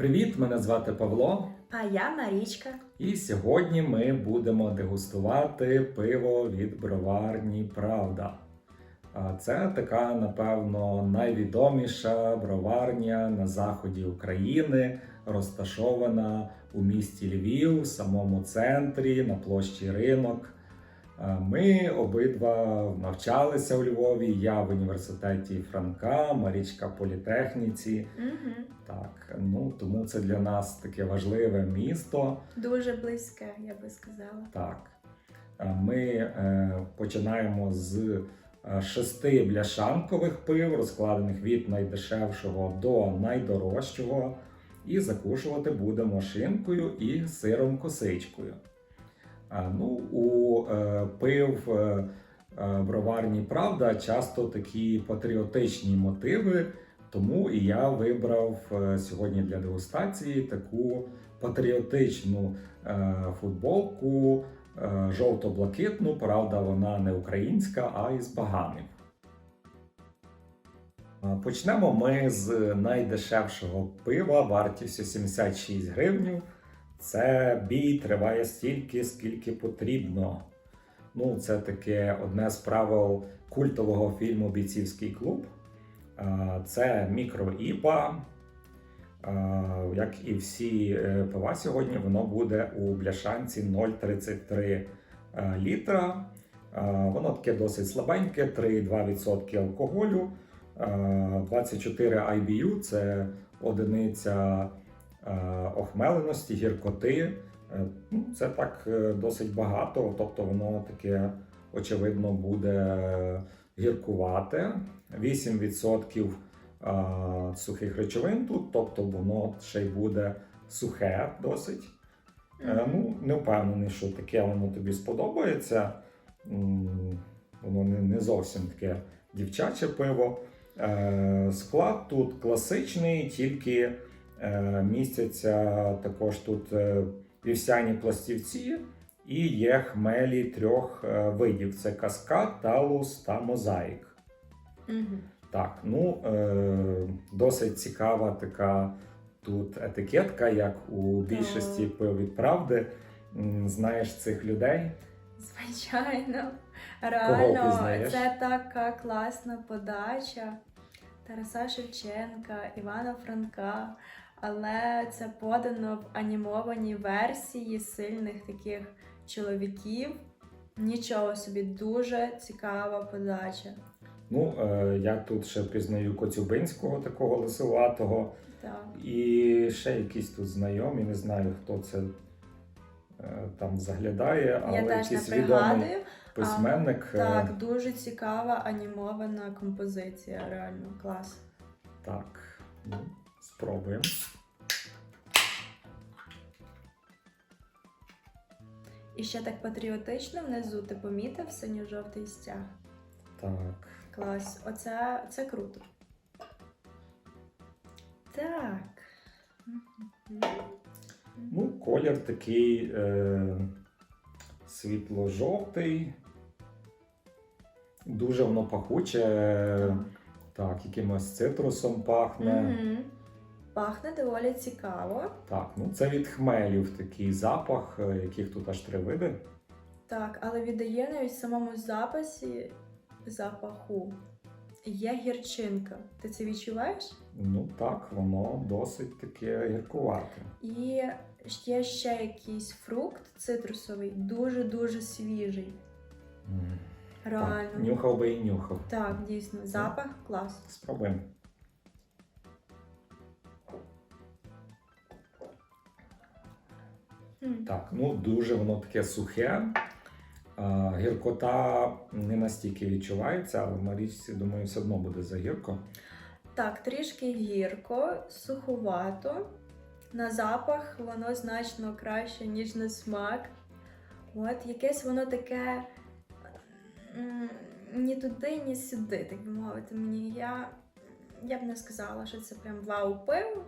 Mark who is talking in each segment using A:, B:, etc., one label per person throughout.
A: Привіт, мене звати Павло.
B: А я Марічка.
A: І сьогодні ми будемо дегустувати пиво від броварні Правда. А Це така, напевно, найвідоміша броварня на заході України, розташована у місті Львів, в самому центрі, на площі ринок. А Ми обидва навчалися у Львові. Я в університеті Франка, Марічка в політехніці.
B: Угу.
A: Так, ну тому це для нас таке важливе місто.
B: Дуже близьке, я би сказала.
A: Так, Е, ми е, починаємо з е, шести бляшанкових пив, розкладених від найдешевшого до найдорожчого. І закушувати будемо шинкою і сиром косичкою. Ну, у е, пив е, е, броварні Правда часто такі патріотичні мотиви. Тому і я вибрав сьогодні для дегустації таку патріотичну футболку жовто-блакитну. Правда, вона не українська, а із Багамів. Почнемо ми з найдешевшого пива вартістю 76 гривнів. Це бій триває стільки, скільки потрібно. Ну, це таке одне з правил культового фільму Бійцівський клуб. Це мікроіпа. Як і всі е, пива сьогодні, воно буде у бляшанці 0,33 е, літра. Воно таке досить слабеньке, 3,2% алкоголю, 24 IBU це одиниця охмеленості, гіркоти. Е, Ну, це так е, досить багато, тобто воно таке, очевидно, буде гіркувате. 8% сухих речовин тут, тобто воно ще й буде сухе досить. Е, Ну, не впевнений, що таке воно тобі сподобається. Воно не, зовсім таке дівчаче пиво. Е, Склад тут класичний, тільки е, містяться також тут е, вівсяні пластівці і є хмелі трьох е, видів: це каскад, талус та мозаїк.
B: Угу.
A: Так, ну е, досить цікава така тут етикетка, як у більшості пив від правди. Знаєш цих людей?
B: Звичайно. Реально, це така класна подача Тараса Шевченка, Івана Франка. Але це подано в анімованій версії сильних таких чоловіків. Нічого собі, дуже цікава подача.
A: Ну, е, я тут ще пізнаю Коцюбинського, такого лисуватого,
B: Так.
A: і ще якісь тут знайомі, не знаю, хто це е, там заглядає, але
B: Я теж
A: якийсь відомий письменник. е,
B: Так, дуже цікава анімована композиція, реально клас.
A: Так, спробуємо.
B: І ще так патріотично внизу ти помітив синьо-жовтий стяг.
A: Так.
B: Клас. Оце це круто. Так.
A: Ну, колір такий е, світло-жовтий. Дуже воно пахуче. Так, якимось цитрусом пахне.
B: Мгм. Пахне доволі цікаво.
A: Так, ну це від хмелів такий запах, е, яких тут аж три види.
B: Так, але віддає навіть в самому записі запаху. Є гірчинка. Ти це відчуваєш?
A: Ну так, воно досить таке гіркувате.
B: І є ще якийсь фрукт цитрусовий, дуже-дуже свіжий.
A: М,
B: Реально.
A: Так, нюхав би і нюхав.
B: Так, дійсно, запах клас.
A: Спробуємо. Так, ну дуже воно таке сухе. А, гіркота не настільки відчувається, але в Марічці, думаю, все одно буде загірко.
B: Так, трішки гірко, суховато. На запах воно значно краще, ніж на смак. От, якесь воно таке ні туди, ні сюди, так би мовити. Мені я, я б не сказала, що це прям вау пиво.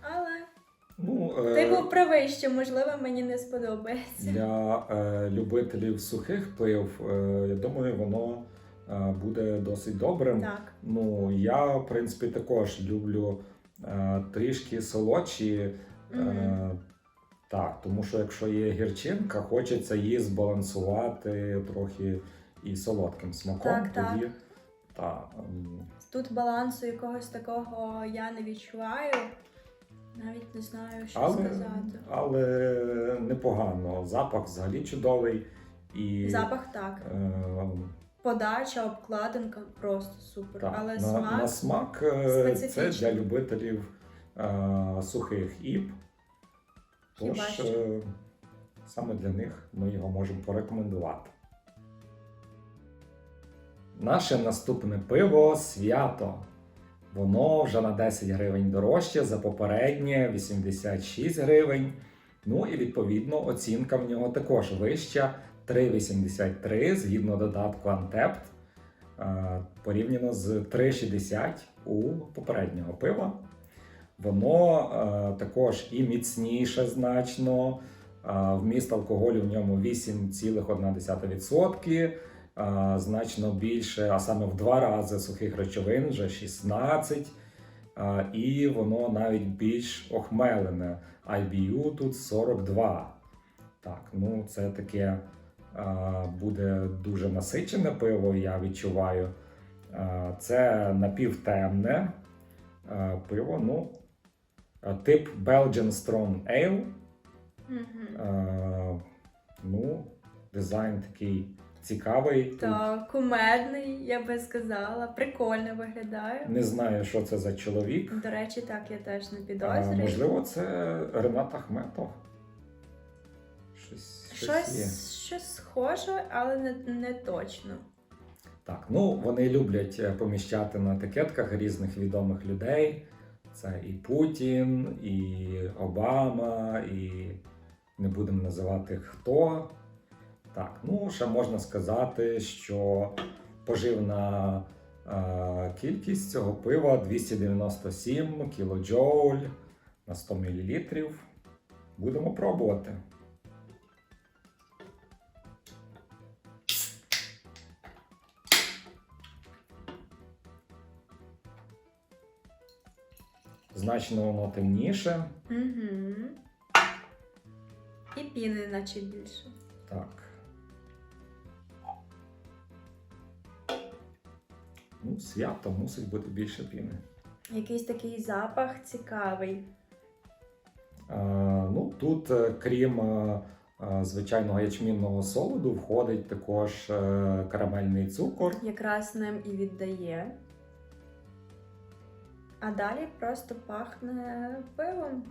B: Але
A: Ну,
B: ти
A: е,
B: був правий, що можливо мені не сподобається.
A: для е, любителів сухих пив, е, я думаю, воно е, буде досить добрим.
B: Так.
A: Ну, я, в принципі, також люблю е, трішки солодші.
B: Мгм.
A: Е, так, тому що якщо є гірчинка, хочеться її збалансувати трохи і солодким смаком.
B: Так, так.
A: тоді, та, ем,
B: Тут балансу якогось такого я не відчуваю. Навіть не знаю, що
A: але,
B: сказати.
A: але непогано. Запах взагалі чудовий. І,
B: Запах так.
A: е,
B: Подача, обкладинка просто супер.
A: так,
B: Але
A: на,
B: смак
A: на смак е, це для любителів е, сухих іп. Тож
B: що.
A: е, саме для них ми його можемо порекомендувати. Наше наступне пиво свято. Воно вже на 10 гривень дорожче за попереднє 86 гривень. Ну і відповідно оцінка в нього також вища 3,83 згідно додатку е, порівняно з 3,60 у попереднього пива. Воно е, також і міцніше значно. Е, вміст алкоголю в ньому 8,1%, е, значно більше, а саме в два рази сухих речовин, вже 16. Е, і воно навіть більш охмелене. IBU тут 42. Так, ну це таке буде дуже насичене пиво, я відчуваю. Це напівтемне пиво. Ну, тип Belgian Strong Ale.
B: Мгм.
A: Е, ну, дизайн такий цікавий. Тут
B: Та кумедний, я би сказала. Прикольно виглядає.
A: Не знаю, що це за чоловік.
B: До речі, так я теж не
A: А,
B: підозрюю.
A: можливо, це Ренат Ахметов. Щось, щось є.
B: Щось, щось схоже, але не, не точно.
A: Так, ну вони люблять е, поміщати на етикетках різних відомих людей. Це і Путін, і Обама, і не будемо називати хто. Так, ну ще можна сказати, що поживна е, кількість цього пива 297 кілоджоуль на 100 мл. Будемо пробувати. Значно воно темніше.
B: Угу. І піни, наче більше.
A: Так. Ну, свято мусить бути більше піни.
B: Якийсь такий запах цікавий.
A: А, ну, тут, е, крім е, е, звичайного ячмінного солоду, входить також е, карамельний цукор.
B: Якраз ним і віддає. А далі просто пахне пивом.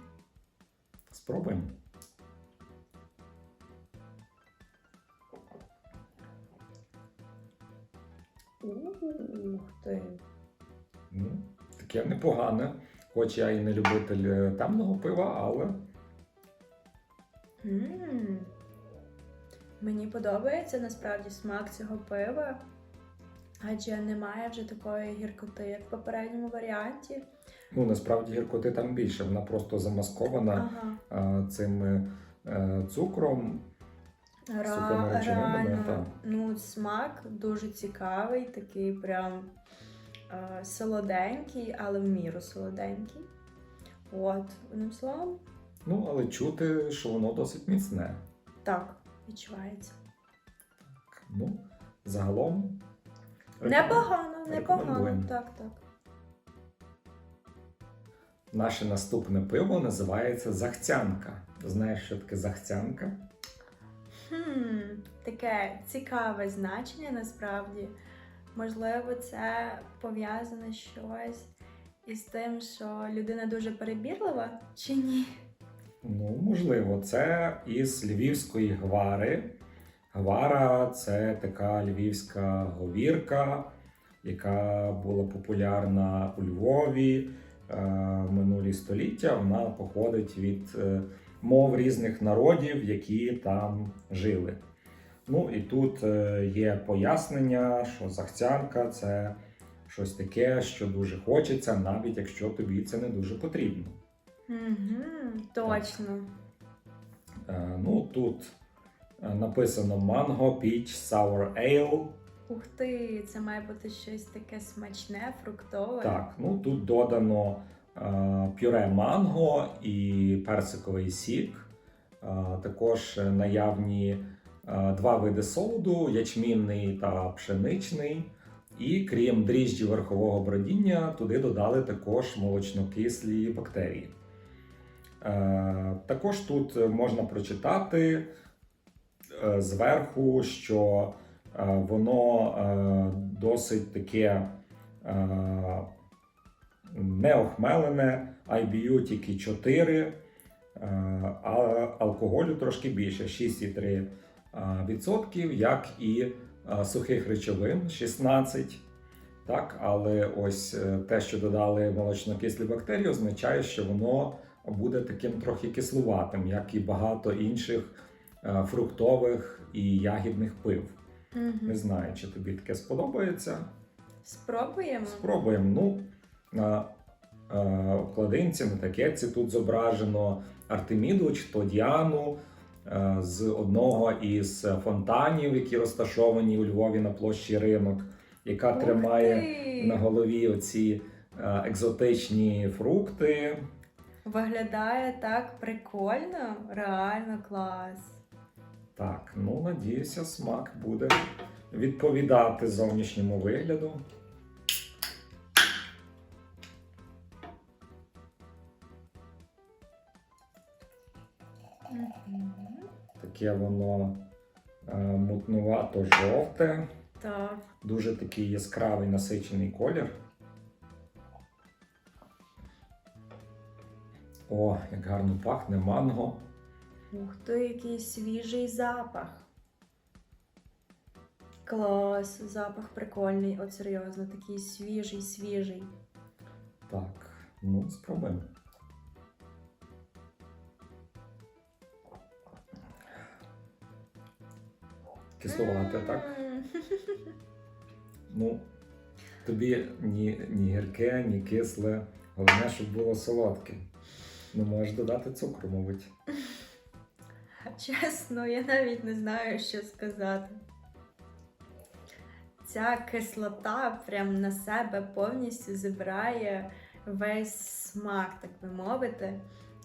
A: Спробуємо.
B: Ух ти.
A: Ну, таке непогане. Хоч я і не любитель е, темного пива, але
B: м Мені подобається насправді смак цього пива, адже немає вже такої гіркоти, як в попередньому варіанті.
A: ну, насправді гіркоти там більше. Вона просто замаскована
B: Ага.
A: е, цим е, цукром.
B: Ра- реально,
A: так.
B: ну, смак дуже цікавий, такий прям е, солоденький, але в міру солоденький. От, одним словом,
A: Ну, але чути, що воно досить міцне.
B: так, відчувається.
A: Ну, загалом.
B: Непогано, непогано,
A: рекомендуємо.
B: так, так.
A: Наше наступне пиво називається Захцянка. Знаєш, що таке захцянка?
B: Хм, таке цікаве значення насправді. Можливо, це пов'язане щось із тим, що людина дуже перебірлива, чи ні?
A: Ну, можливо, це із львівської гвари. Гвара це така львівська говірка, яка була популярна у Львові е, минулі століття. Вона походить від е, мов різних народів, які там жили. Ну і тут е, є пояснення, що захцянка це щось таке, що дуже хочеться, навіть якщо тобі це не дуже потрібно.
B: Угу, точно.
A: Е, Ну, тут е, написано Mango Peach Sour Ale.
B: Ух ти, це має бути щось таке смачне, фруктове.
A: Так, ну тут додано пюре манго і персиковий сік. Е, Також наявні е, два види солоду: ячмінний та пшеничний. І крім дріжджі верхового бродіння, туди додали також молочнокислі бактерії. Е, Також тут можна прочитати е, зверху, що е, воно е, досить таке е, неохмелене, IBU тільки 4, е, а алкоголю трошки більше 6,3%, е, як і е, сухих речовин 16. Так, але ось те, що додали молочнокислі бактерії, означає, що воно буде таким трохи кислуватим, як і багато інших фруктових і ягідних пив. Не знаю, чи тобі таке сподобається.
B: Спробуємо.
A: Спробуємо. Ну, е, обкладинці, на такетці тут зображено Артеміду чи то Діану е, з одного із фонтанів, які розташовані у Львові на площі ринок, яка
B: Ух
A: тримає
B: ти!
A: на голові оці е, екзотичні фрукти.
B: Виглядає так прикольно, реально клас.
A: Так, ну надіюся, смак буде відповідати зовнішньому вигляду. Таке воно е, мутнувато-жовте,
B: Так.
A: дуже такий яскравий насичений колір. О, як гарно пахне манго.
B: Ух ти, який свіжий запах. Клас, запах прикольний, от серйозно, такий свіжий, свіжий.
A: Так, ну спробуємо. Кисловате, так? Ну, тобі ні, ні гірке, ні кисле. Головне, щоб було солодке. Ну, можеш додати цукру, мабуть.
B: Чесно, я навіть не знаю, що сказати. Ця кислота прям на себе повністю забирає весь смак, так би мовити.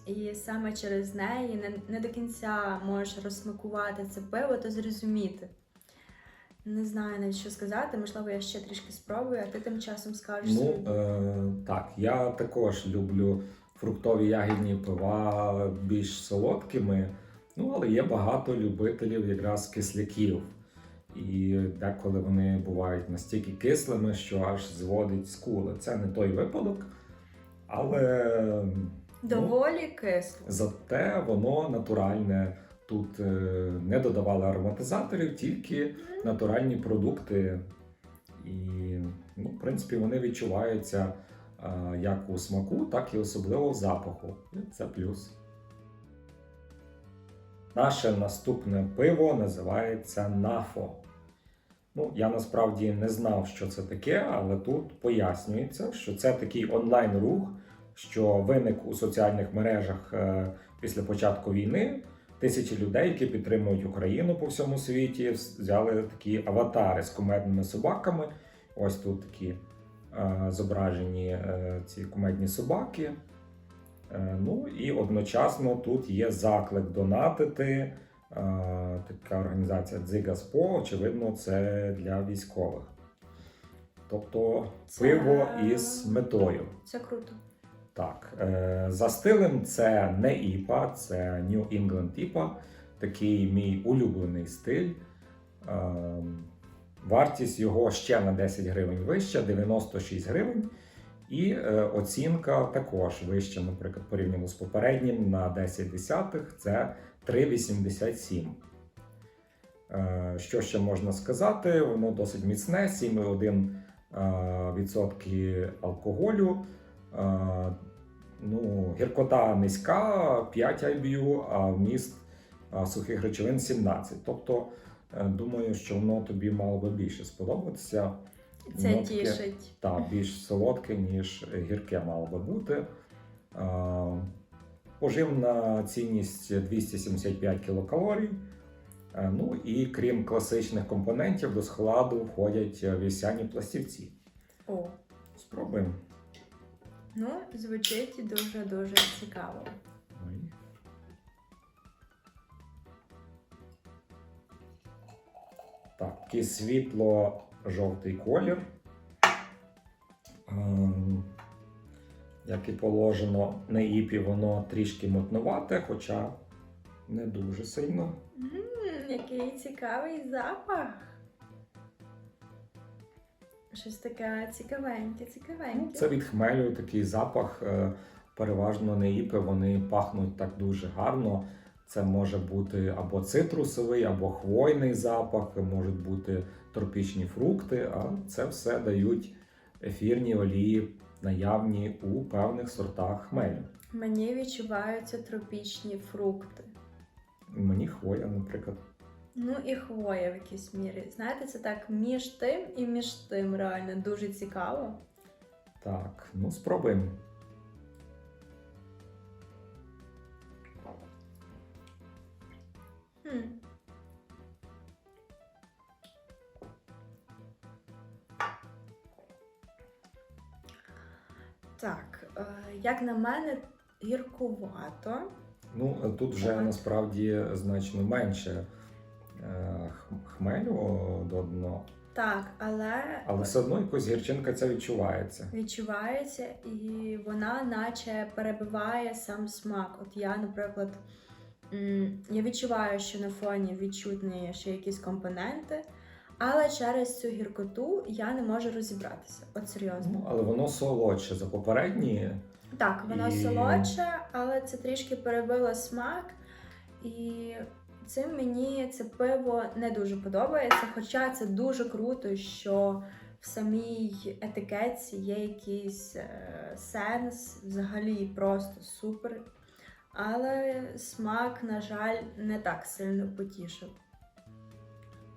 B: І саме через неї не, не до кінця можеш розсмакувати це пиво та зрозуміти. Не знаю навіть що сказати, можливо, я ще трішки спробую, а ти тим часом скажеш.
A: Ну, е, так, я також люблю фруктові ягідні пива більш солодкими. Ну, але є багато любителів якраз кисляків. І деколи вони бувають настільки кислими, що аж зводить скули. Це не той випадок, але
B: Доволі кисло.
A: зате воно натуральне. Тут е, не додавали ароматизаторів, тільки натуральні продукти. І, ну, в принципі, вони відчуваються е, як у смаку, так і особливо в запаху. І це плюс. Наше наступне пиво називається Нафо. Ну, я насправді не знав, що це таке, але тут пояснюється, що це такий онлайн-рух, що виник у соціальних мережах е, після початку війни. Тисячі людей, які підтримують Україну по всьому світі, взяли такі аватари з кумедними собаками. Ось тут такі е, зображені е, ці кумедні собаки. Ну і одночасно тут є заклик донатити. Така організація Дзигаспо, очевидно, це для військових. Тобто
B: Це-
A: пиво із метою.
B: Це круто.
A: Так, е, за стилем це не ІПА, це New England IPA, такий мій улюблений стиль. Е, вартість його ще на 10 гривень вища, 96 гривень. І е, оцінка також вища, наприклад, порівняно з попереднім на 10 десятих це 3,87. Е, що ще можна сказати? Воно досить міцне, 7,1% е, алкоголю. Е, Ну, гіркота низька, 5 IBU, а вміст сухих речовин 17. Тобто, е, думаю, що воно тобі мало би більше сподобатися.
B: Це
A: Воно таке,
B: тішить.
A: Так, більш солодке, ніж гірке мало би бути. Е, Поживна цінність 275 кілокалорій. Ну і крім класичних компонентів, до складу входять вівсяні пластівці.
B: О,
A: Спробуємо.
B: Ну, звучить дуже-дуже цікаво.
A: Ой. Так, такий світло-жовтий колір. Ем, Як і положено на іпі, воно трішки мутнувате, хоча не дуже сильно.
B: Який цікавий запах. Щось таке цікавеньке,
A: Ну,
B: цікавеньке.
A: Це від хмелю такий запах. е, Переважно не іпи, вони пахнуть так дуже гарно. Це може бути або цитрусовий, або хвойний запах, можуть бути тропічні фрукти, а це все дають ефірні олії, наявні у певних сортах хмелю.
B: Мені відчуваються тропічні фрукти.
A: Мені хвоя, наприклад.
B: Ну і хвоя в якійсь мірі. Знаєте, це так між тим і між тим реально дуже цікаво.
A: Так, ну спробуємо.
B: Хм. Так, е, як на мене, гіркувато.
A: Ну, тут вже насправді значно менше хмелю додано,
B: Так, але,
A: але все одно якось гірчинка ця відчувається.
B: відчувається і вона наче перебиває сам смак. От я, наприклад, м, я відчуваю, що на фоні відчутні ще якісь компоненти, але через цю гіркоту я не можу розібратися. От серйозно.
A: Ну, але воно солодше за попередні.
B: Так, воно
A: І-
B: солодше, але це трішки перебило смак. І цим мені це пиво не дуже подобається. Хоча це дуже круто, що в самій етикетці є якийсь е, сенс, взагалі просто супер. Але смак, на жаль, не так сильно потішив.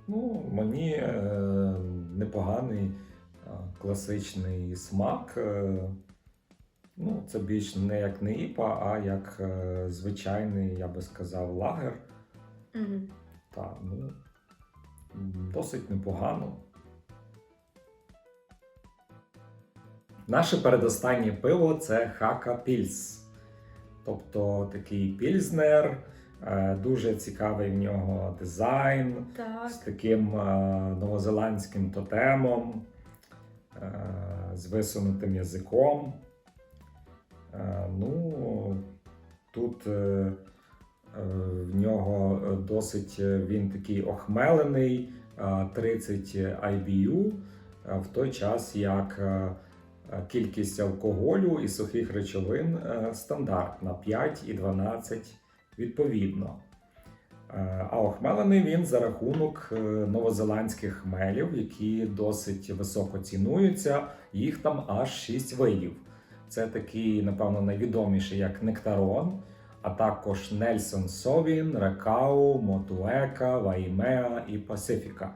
A: Ну, мені е, непоганий е, класичний смак. Е, ну, це більш не як не іпа, а як е, звичайний, я би сказав, лагер.
B: Угу.
A: Та, ну, досить непогано. Наше передостаннє пиво це Хака Пільс. Тобто такий пільзнер, е, дуже цікавий в нього дизайн
B: Так.
A: з таким е, новозеландським тотемом, е, з висунутим язиком. Ну, тут в нього досить е, він такий охмелений, е, 30 IBU, е, в той час як е, е, кількість алкоголю і сухих речовин е, стандартна 5 і 12 відповідно. Е, А охмелений він за рахунок е, новозеландських хмелів, які досить високо цінуються. Їх там аж 6 видів. Це такий, напевно, найвідоміший як нектарон, а також Нельсон Совін, Рекау, Мотуека, Ваймеа і Пасифіка.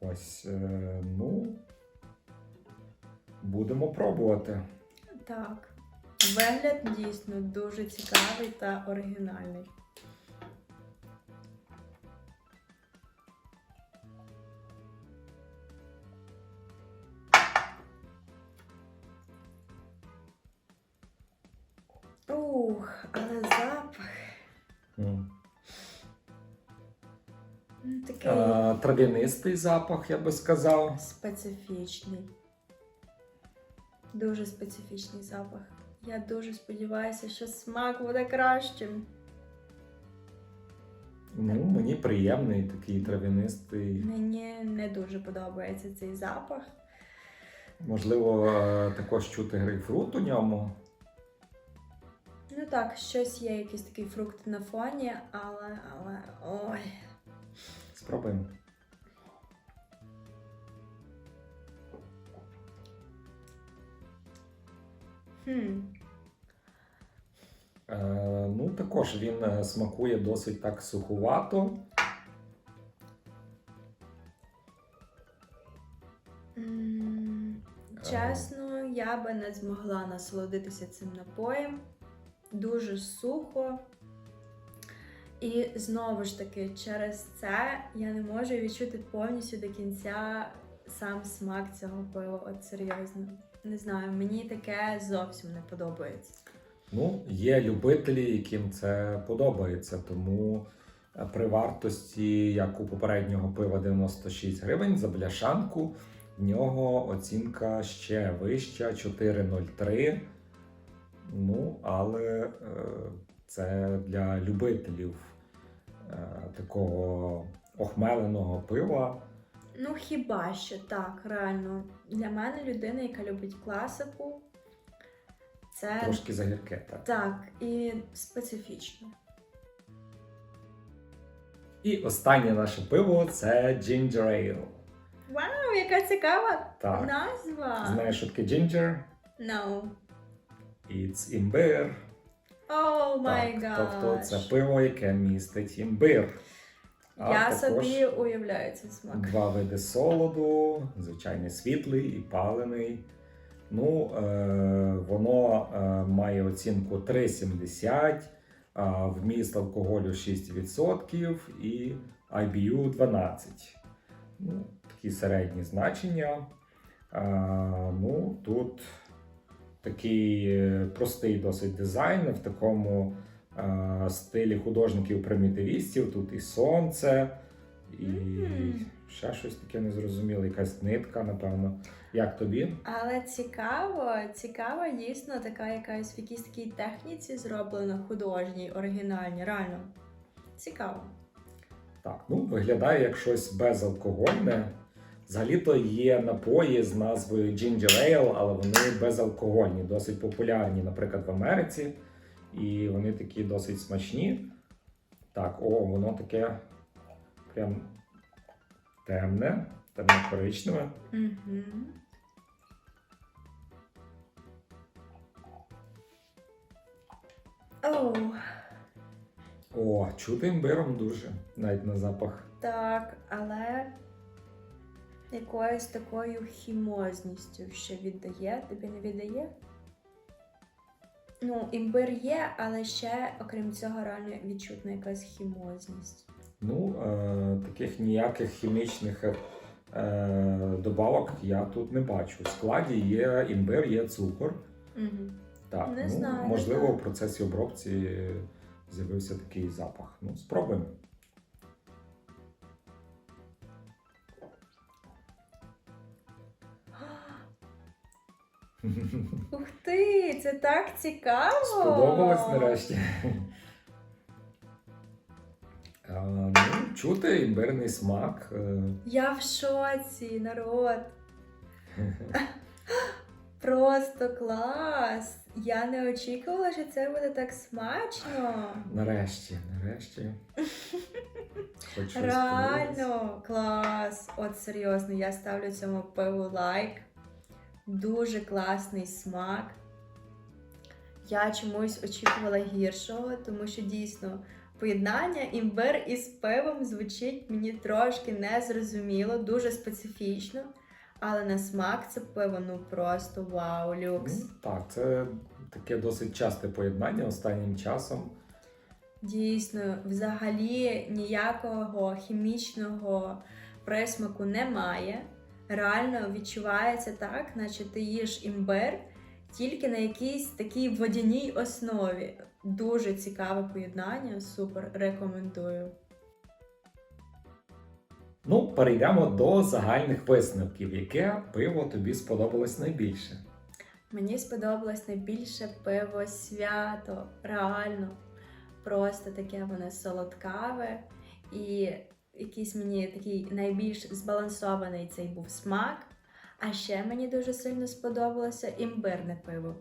A: Ось, е, ну, будемо пробувати.
B: Так. Вигляд дійсно дуже цікавий та оригінальний. Ух, але запах
A: М.
B: ну, такий
A: Е, Трав'янистий запах, я би сказав.
B: специфічний. Дуже специфічний запах. Я дуже сподіваюся, що смак буде кращим.
A: Ну, мені приємний такий трав'янистий.
B: Мені не дуже подобається цей запах.
A: Можливо, е, також чути грейпфрут у ньому.
B: Ну так, щось є, якийсь такий фрукт на фоні, але, але ой.
A: Спробуємо.
B: Хм.
A: Е, ну, також він е, смакує досить так сухувато.
B: Чесно, я би не змогла насолодитися цим напоєм. Дуже сухо. І знову ж таки, через це я не можу відчути повністю до кінця сам смак цього пива. От серйозно. не знаю, мені таке зовсім не подобається.
A: Ну, є любителі, яким це подобається, тому е, при вартості, як у попереднього пива 96 гривень за бляшанку, в нього оцінка ще вища 4,03. Ну, але е, це для любителів е, такого охмеленого пива.
B: Ну, хіба що так, реально. Для мене людина, яка любить класику, це
A: Трошки загірке, так.
B: так і специфічно.
A: І останнє наше пиво це Ginger Ale.
B: Вау, яка цікава
A: Так.
B: назва!
A: Знаєш, що таке ginger?
B: No.
A: It's імбир.
B: Май
A: Так,
B: гад.
A: тобто це пиво, яке містить імбир. А
B: Я собі уявляю цей смак.
A: два види солоду, звичайний світлий і палений. Ну, е, воно е, має оцінку 3,70, а вміст алкоголю 6% і IBU 12. Ну, такі середні значення. А, ну, тут такий е, простий досить дизайн в такому е, стилі художників-примітивістів. Тут і сонце, і ще щось таке незрозуміле, якась нитка, напевно. Як тобі?
B: Але цікаво, цікава дійсно така якась в якійсь такій техніці зроблена художній, оригінальній, реально. Цікаво.
A: Так, ну виглядає як щось безалкогольне. Взагалі-то є напої з назвою Ginger Ale, але вони безалкогольні, досить популярні, наприклад, в Америці. І вони такі досить смачні. Так, о, воно таке прям темне, темно-коричневе.
B: Угу. Оу,
A: О, чути імбиром дуже, навіть на запах.
B: так, але якоюсь такою хімозністю ще віддає, тобі не віддає? Ну, імбир є, але ще, окрім цього, реально відчутна якась хімозність.
A: Ну, е, таких ніяких хімічних е, добавок я тут не бачу. В складі є імбир, є цукор.
B: Угу.
A: Так,
B: Не
A: ну,
B: знаю,
A: можливо,
B: знаю.
A: в процесі обробці з'явився такий запах. Ну, спробуємо.
B: Ух ти, це так цікаво!
A: Сподобалось нарешті. А, ну, чути імбирний смак. е,
B: Я в шоці, народ. Просто клас! Я не очікувала, що це буде так смачно.
A: Нарешті, нарешті. Хоч.
B: Реально клас! От серйозно, я ставлю цьому пиву лайк. Дуже класний смак. Я чомусь очікувала гіршого, тому що дійсно поєднання імбир із пивом звучить мені трошки незрозуміло, дуже специфічно. Але на смак це пиво ну просто вау, люкс.
A: Ну, так, це таке досить часте поєднання останнім часом.
B: Дійсно, взагалі ніякого хімічного присмаку немає. Реально відчувається так, наче ти їш імбир тільки на якійсь такій водяній основі. Дуже цікаве поєднання, супер рекомендую.
A: Ну, перейдемо до загальних висновків. Яке пиво тобі сподобалось найбільше?
B: Мені сподобалось найбільше пиво свято, реально. Просто таке воно солодкаве і якийсь мені такий найбільш збалансований цей був смак. А ще мені дуже сильно сподобалося імбирне пиво.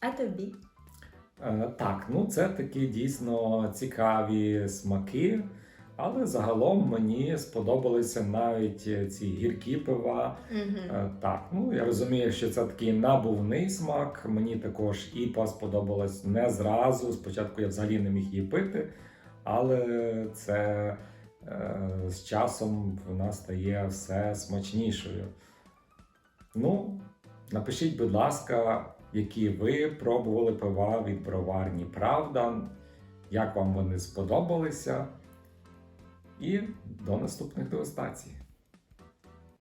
B: А тобі?
A: Е, Так, ну це такі дійсно цікаві смаки, але загалом мені сподобалися навіть ці гіркі пива.
B: Угу.
A: Е, Так, ну я розумію, що це такий набувний смак. Мені також іпа сподобалась не зразу. Спочатку я взагалі не міг її пити, але це з часом вона стає все смачнішою. Ну, напишіть, будь ласка, які ви пробували пива від броварні Правда, як вам вони сподобалися. І до наступних дегустацій.